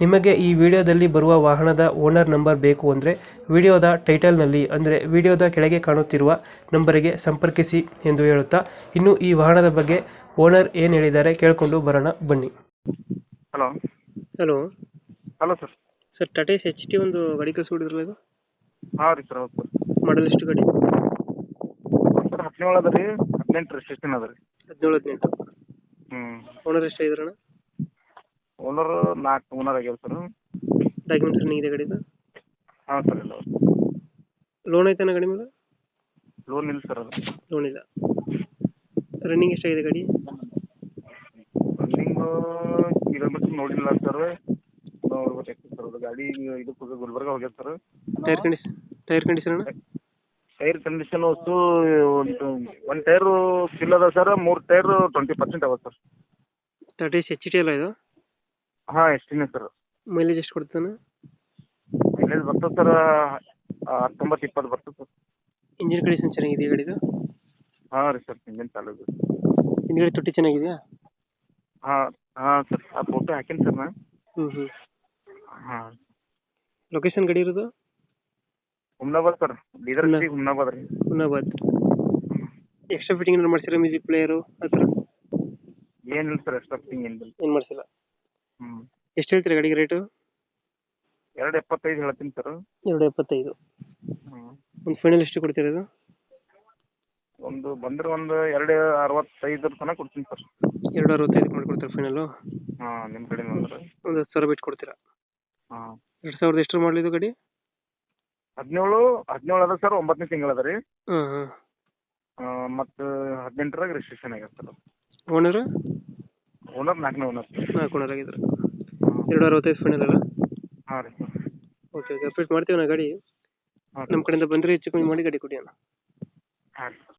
ನಿಮಗೆ ಈ ವಿಡಿಯೋದಲ್ಲಿ ಬರುವ ವಾಹನದ ಓನರ್ ನಂಬರ್ ಬೇಕು ಅಂದರೆ ವಿಡಿಯೋದ ಟೈಟಲ್ನಲ್ಲಿ ಅಂದರೆ ವಿಡಿಯೋದ ಕೆಳಗೆ ಕಾಣುತ್ತಿರುವ ನಂಬರಿಗೆ ಸಂಪರ್ಕಿಸಿ ಎಂದು ಹೇಳುತ್ತಾ ಇನ್ನು ಈ ವಾಹನದ ಬಗ್ಗೆ ಓನರ್ ಏನು ಹೇಳಿದ್ದಾರೆ ಕೇಳಿಕೊಂಡು ಬರೋಣ ಬನ್ನಿ. Hello. Hello. Hello sir. Sir Tata H T ಒಂದು ಗಾಡಿ ಕಳಿಸ್ಬಿಡಿದ್ರಲ್ಲ ಇದು? ಹಾಂ ರೀ ಸರ್ ಹೌದು ಮಾಡಲ್ ಎಷ್ಟು ಗಾಡಿ? ಸರ್ ಹದಿನೇಳು ಅದ ರೀ ಹದಿನೆಂಟು ರೀ ಸಿಕ್ಸ್ಟೀನ್ ಅದ ರೀ. ಹದಿನೇಳು ಹದಿನೆಂಟು. ಹ್ಞೂ ಓನರ್ ಎಷ್ಟು ಇದ್ರಣ ಓನರ್ ನಾಲ್ಕು ಓನರ್ ಆಗ್ಯಾವ ಸರ್ ಡಾಕ್ಯುಮೆಂಟ್ಸ್ ರನ್ನಿಂಗ್ ಇದೆ ಗಾಡಿದು ಹಾಂ ಸರ್ ಇಲ್ಲ ಲೋನ್ ಐತನ ಗಾಡಿ ಮೇಲೆ? ಲೋನ್ ಇಲ್ಲ ಸರ್ ಅದು. ಲೋನ್ ಇಲ್ಲ. ರನ್ನಿಂಗ್ ಎಷ್ಟಾಗಿದೆ ಗಾಡಿ? ರನ್ನಿಂಗ್ ಕಿಲೋಮೀಟರ್ ನೋಡಿಲ್ಲ ಸರ್ ನೋಡ್ಬೇಕು ಸರ್ ಅದು ಗಾಡಿ ಇದು Gulbarga ಹೋಗ್ಯದ sir tyre condition tyre condition ಅಣ್ಣ? ಟೈರ್ ಕಂಡೀಷನ್ ವಸ್ತು ಒಂದು ಒಂದು ಟೈರು ಫಿಲ್ ಅದ ಸರ್ ಮೂರು ಟೈರ್ ಟ್ವೆಂಟಿ ಪರ್ಸೆಂಟ್ ಅವ ಸರ್ ಟಾಟಾ ಎಚ್ ಟಿ ಅಲ್ಲ ಇದು? ಹಾಂ ಎಷ್ಟಿನ ಸರ್ ಮೈಲೇಜ್ ಎಷ್ಟು ಕೊಡ್ತಾನೆ ಮೈಲೇಜ್ ಬರ್ತದೆ ಸರ್ ಹತ್ತೊಂಬತ್ತು ಇಪ್ಪತ್ತು ಬರ್ತದೆ ಸರ್ ಇಂಜಿನ್ ಕಂಡೀಷನ್ ಚೆನ್ನಾಗಿದೆಯಾ ಗಾಡಿದು? ಹಾಂ ರೀ ಸರ್ ಇಂಜಿನ್ ಚಾಲು ಇದೆ. ಹಿಂದ್ಗಡೆ ತೊಟ್ಟಿ ಚೆನ್ನಾಗಿದೆಯಾ? ಹಾಂ ಹಾಂ ಸರ್ ಆ ಫೋಟೋ ಹಾಕೀನಿ ಸರ್ ನಾ ಹ್ಞೂ ಹ್ಞೂ ಹಾಂ. ಲೊಕೇಶನ್ ಗಾಡಿ ಇರೋದು? ಹುಮ್ನಾಬಾದ್ ಸರ್ ಬೀದರ್ ಹುಮ್ನಾ- ಡಿಸ್ಟಿಕ್ ಹುಮ್ನಾಬಾದ್ ರೀ. ಹುಮ್ನಾಬಾದ್. ಎಕ್ಸ್ಟ್ರಾ ಫಿಟ್ಟಿಂಗ್ ಏನಾರು ಮಾಡ್ಸಿರಾ ಮ್ಯೂಸಿಕ್ ಪ್ಲೇಯರು ಆ ಥರ? ಏನಿಲ್ಲ ಸರ್ ಎಕ್ಸ್ಟ್ರಾ ಫಿಟ್ಟಿಂಗ್ ಏನಿಲ್ಲ. ಏನು ಮಾಡಿಸಿಲ್ಲ? ಎಷ್ಟು ಹೇಳ್ತೀರಿ ಗಾಡಿಗೆ ರೇಟು ಎರಡು ಎಪ್ಪತ್ತೈದು ಹೇಳ್ತೀನಿ ಸರ್ ಎರಡು ಎಪ್ಪತ್ತೈದು. ಒಂದು ಫೈನಲ್ ಎಷ್ಟು ಕೊಡ್ತೀರಾ ಇದು ಒಂದು ಬಂದ್ರೆ ಒಂದು ಎರಡು ಅರವತ್ತೈದರ ತನಕ ಕೊಡ್ತೀನಿ ಸರ್ ಎರಡು ಅರವತ್ತೈದು ಮಾಡ್ಕೊಡ್ತೀರಾ ಫೈನಲು ಹಾಂ ನಿಮ್ಮ ಕಡೆ ಒಂದು ಹತ್ತು ಸಾವಿರ ಬಿಟ್ಟು ಕೊಡ್ತೀರಾ? ಹಾಂ. ಎರಡು ಸಾವಿರದ ಎಷ್ಟು ಮಾಡಲಿದ್ದು ಗಾಡಿ? ಹದಿನೇಳು ಹದಿನೇಳು ಅದ ಸರ್ ಒಂಬತ್ತನೇ ತಿಂಗಳು ಅದ ರೀ. ಹಾಂ ಹಾಂ. ಮತ್ತು ಹದಿನೆಂಟರಾಗ ರಿಜಿಸ್ಟ್ರೇಷನ್ ಆಗ್ಯದ ಸರ್ ಓನರ್ ಓನರ್ ನಾಲ್ಕನೇ ಓನರ್ ನಾಲ್ಕು ಓನರ್ ಆಗಿದ್ದಾರೆ ಎರಡು ಅರವತ್ತೈದು ಫೈನಲ್ ಅಲ್ಲ ಹಾಂ ರೀ. ಓಕೆ ಓಕೆ ಅಪ್ಡೇಟ್ ಮಾಡ್ತೀವಿ ಗಾಡಿ. ನಮ್ಮ ಕಡೆಯಿಂದ ಬಂದರೆ ಹೆಚ್ಚು ಕಮ್ಮಿ ಮಾಡಿ ಗಾಡಿ ಕೊಡಿ ಅಣ್ಣ. ಹಾಂ ರೀ.